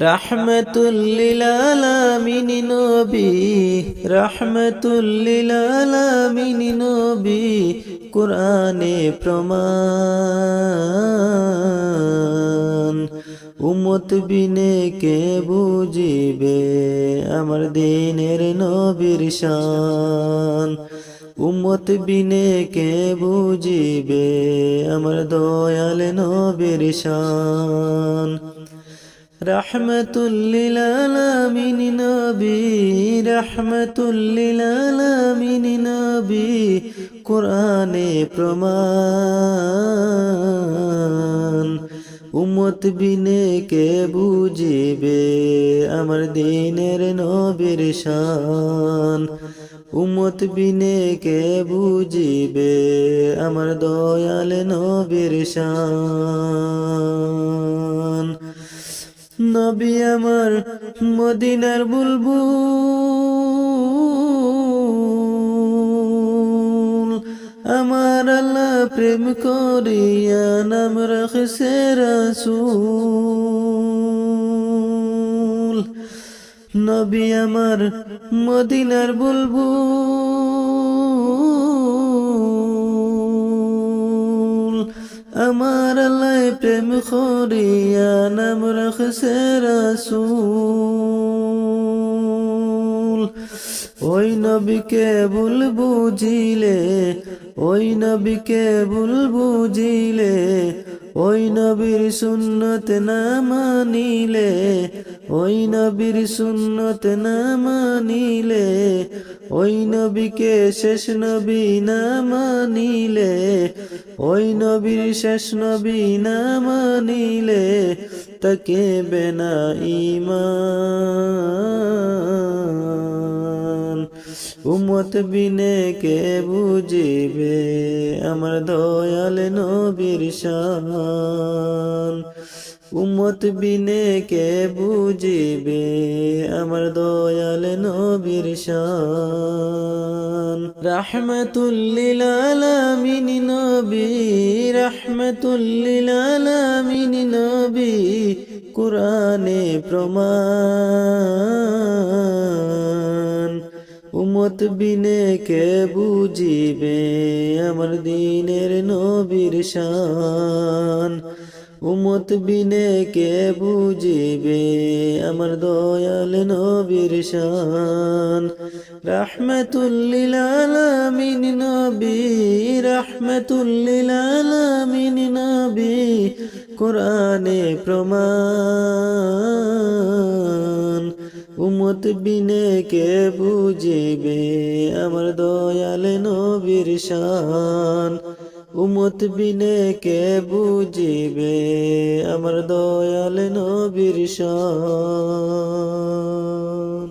রহমতুল্লিল আলামিন নবী রহমতুল্লিল আলামিন নবী, কোরআনে প্রমাণ। উমত বিনে কে বুঝিবে আমার দিনের নবীর শান? উম্মত বিনে কে বুঝিবে আমার দয়াল নবীর শান? রহমতুল্লিল আলামিন নবী রহমতুল্লিল আলামিন নবী, কোরআনে প্রমাণ। উম্মত বিনে কে বুঝিবে আমার দিনের নবীর শান? উম্মত বিনে কে বুঝিবে আমার দয়াল নবীর শান? নবী আমার মদিনার বুলবুল। আমার আল্লাহ প্রেম করিয়া নাম রাখছে রাসূল। নবী আমার মদিনার বুলবুল। প্রেম করিয়া নাম রাখছে রাসূল ওই নবীকে ভুল বুঝিলে, ওই নবীকে ভুল বুঝিলে, ওই নবীর সুন্নত না মানিলে, ওই নবীর সুন্নত না মানিলে, ওই নবীকে শেষ নবী না মানিলে, ওই নবীর শেষ নবী না মানিলে, তাকে বেনা ইমান। উমত বিনে কে বুঝিবে? আমার দয়াল নবীর শান। উমত বিনে কে বুঝিবে? আমার দয়াল নবীর শান। রহমতুল্লিল আলামিন নবী রহমতুল্লিল আলামিন নবী, কোরআনে প্রমাণ। উমত বিনে কে বুঝিবে আমার দিনের নবীর শান? উমত বিনে কে বুঝিবে আমার দয়াল নবীর শান? রহমতুল্লিল আলামিন নবী, রহমতুল্লিল আলামিন নবী, কোরআনে প্রমাণ। উমত বিনে কে বুঝিবে? আমার দয়াল নবীর শান। উমত বিনে কে বুঝিবে? আমার দয়াল নবীর শান।